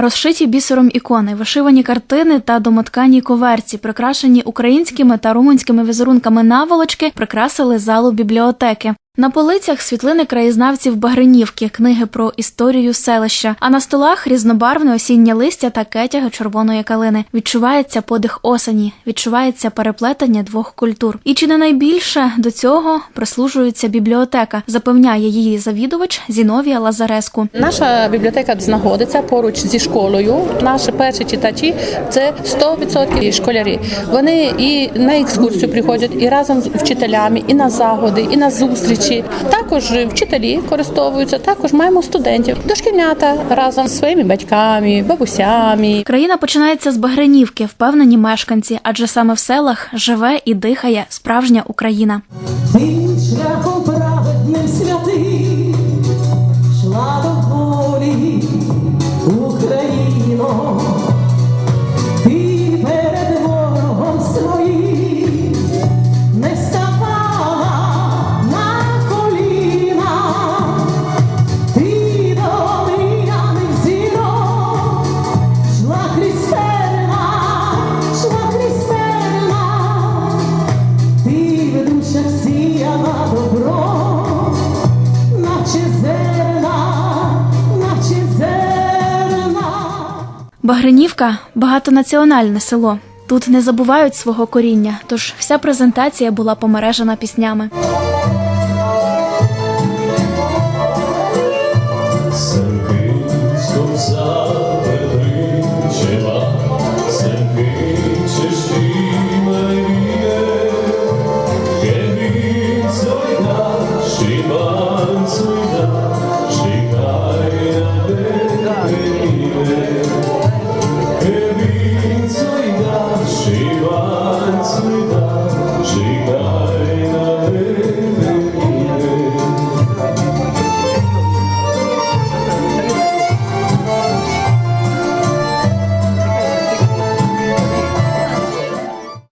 Розшиті бісером ікони, вишивані картини та домоткані коверці, прикрашені українськими та румунськими візерунками наволочки, прикрасили залу бібліотеки. На полицях світлини краєзнавців Багринівки, книги про історію селища, а на столах різнобарвне осіннє листя та кетяги червоної калини. Відчувається подих осені, відчувається переплетення двох культур. І чи не найбільше до цього прислужується бібліотека, запевняє її завідувач Зіновія Лазареску. Наша бібліотека знаходиться поруч зі школою. Наші перші читачі це 100% школярі. Вони і на екскурсію приходять, і разом з вчителями, і на загоди, і на зустрічі. Також вчителі користуються. Також маємо студентів, дошкільнята разом з своїми батьками, бабусями. Країна починається з Багринівки, впевнені мешканці, адже саме в селах живе і дихає справжня Україна. Ти шляхом праведним святий, Багринівка багатонаціональне село. Тут не забувають свого коріння, тож вся презентація була помережена піснями.